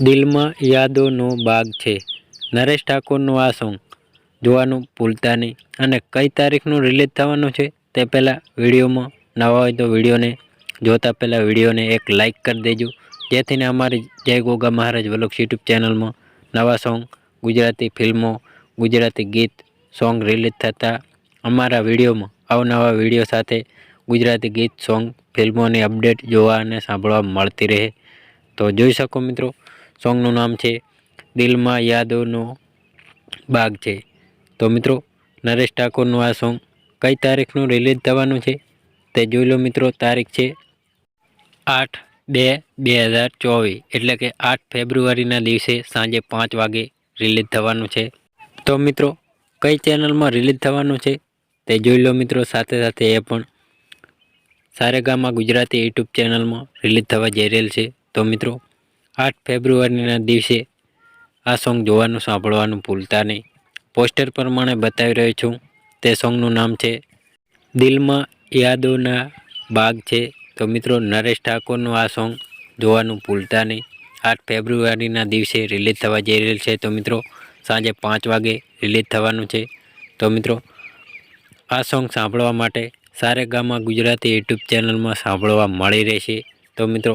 દિલમાં યાદોનો બાગ છે. નરેશ ઠાકોરનું આ સોંગ જોવાનું ભૂલતા નહીં. અને કઈ તારીખનું રિલીઝ થવાનું છે તે પહેલાં વિડીયોમાં નવા હોય તો વિડીયોને જોતા પહેલાં વિડીયોને એક લાઇક કરી દેજો. જેથીને અમારી જય ગોગા મહારાજ વલોક્સ યુટ્યુબ ચેનલમાં નવા સોંગ, ગુજરાતી ફિલ્મો, ગુજરાતી ગીત, સોંગ રિલીઝ થતાં અમારા વિડીયોમાં અવનવા વીડિયો સાથે ગુજરાતી ગીત, સોંગ, ફિલ્મોની અપડેટ જોવા અને સાંભળવા મળતી રહે. તો જોઈ શકો મિત્રો સોંગનું નામ છે દિલમાં યાદોનો બાગ છે. તો મિત્રો, નરેશ ઠાકોરનું આ સોંગ કઈ તારીખનું રિલીઝ થવાનું છે તે જોઈ લો મિત્રો, તારીખ છે આઠ બે બે હજાર ચોવીસ, એટલે કે આઠ ફેબ્રુઆરીના દિવસે સાંજે પાંચ વાગે રિલીઝ થવાનું છે. તો મિત્રો, કઈ ચેનલમાં રિલીઝ થવાનું છે તે જોઈ લો મિત્રો, સાથે સાથે એ પણ સારેગામા ગુજરાતી યુટ્યુબ ચેનલમાં રિલીઝ થવા જઈ રહેલ છે. તો મિત્રો આઠ ફેબ્રુઆરીના દિવસે આ સોંગ જોવાનું સાંભળવાનું ભૂલતા નહીં. પોસ્ટર પ્રમાણે બતાવી રહ્યો છું. તે સોંગનું નામ છે, દિલમાં યાદોના બાગ છે. તો મિત્રો, નરેશ ઠાકોરનું આ સોંગ જોવાનું ભૂલતા નહીં. આઠ ફેબ્રુઆરીના દિવસે રિલીઝ થવા જઈ રહેલ છે. તો મિત્રો, સાંજે પાંચ વાગે રિલીઝ થવાનું છે. તો મિત્રો, આ સોંગ સાંભળવા માટે સારેગામા ગુજરાતી યુટ્યુબ ચેનલમાં સાંભળવા મળી રહેશે. તો મિત્રો